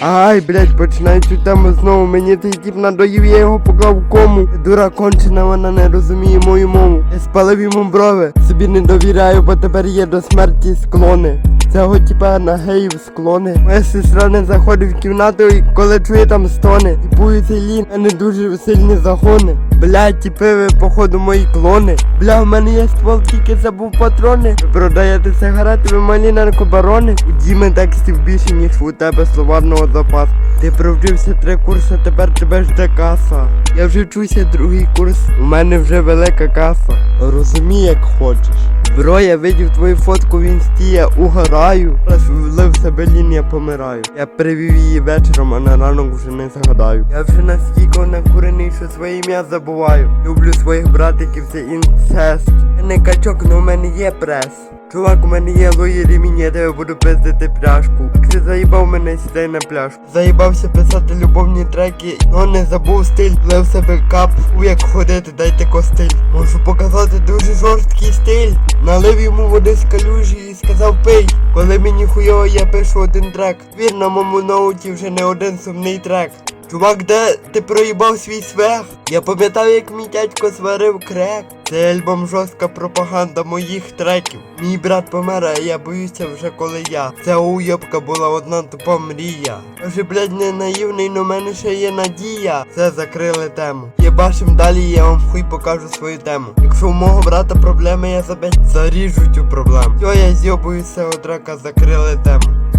Ай, блядь, починай цю тему знову. Мені цей тіп надоїв, я його поклав в кому. Дура кончена, вона не розуміє мою мову. Я спалив йому брови. Собі не довіряю, бо тепер є до смерті склони. Цього типа на геїв склони. Моя сестра не заходить в кімнату, і коли чує там стони. Цей лін, а не дуже сильні загони. Блядь, тіпи походу, мої клони. Бля, в мене є ствол, тільки забув патрони. Ви продаєте сигарети, ви малі наркобарони. У Діми текстів більше, ніж у тебе словарного запасу. Ти провчився три курси, тепер тебе жде каса. Я вже вчуся другий курс, у мене вже велика каса. Розумій, як хочеш. Бро, я видів твою фотку в інсті, я угораю. Раз влив себе лін, я помираю. Я привів її вечором, а на ранок вже не згадаю. Я вже настільки накурений, що своє ім'я забуваю. Люблю своїх братиків, це інцест. Я не качок, но в мене є прес. Чувак, у мене є лої ремінь, я тебе буду пиздити пляшку. Якщо заїбав мене, сідай на пляшку. Заїбався писати любовні треки, но не забув стиль, лив себе кап, у як ходити, дайте костиль. Можу показати дуже жорсткий стиль. Налив йому води з калюжі і сказав пий. Коли мені хуйово, я пишу один трек. Вір на моєму ноуті вже не один сумний трек. Чувак, де ти проїбав свій свех? Я пам'ятав, як мій дядько сварив крек. Цей альбом жорстка пропаганда моїх треків. Мій брат помер, а я боюся вже коли я. Ця уйобка була одна тупа мрія. Може, блядь, не наївний, но в мене ще є надія. Все закрили тему. Єбашим далі, я вам хуй покажу свою тему. Якщо у мого брата проблеми, я забить заріжу цю проблему. Все, я зйобуюся, одрака закрили тему.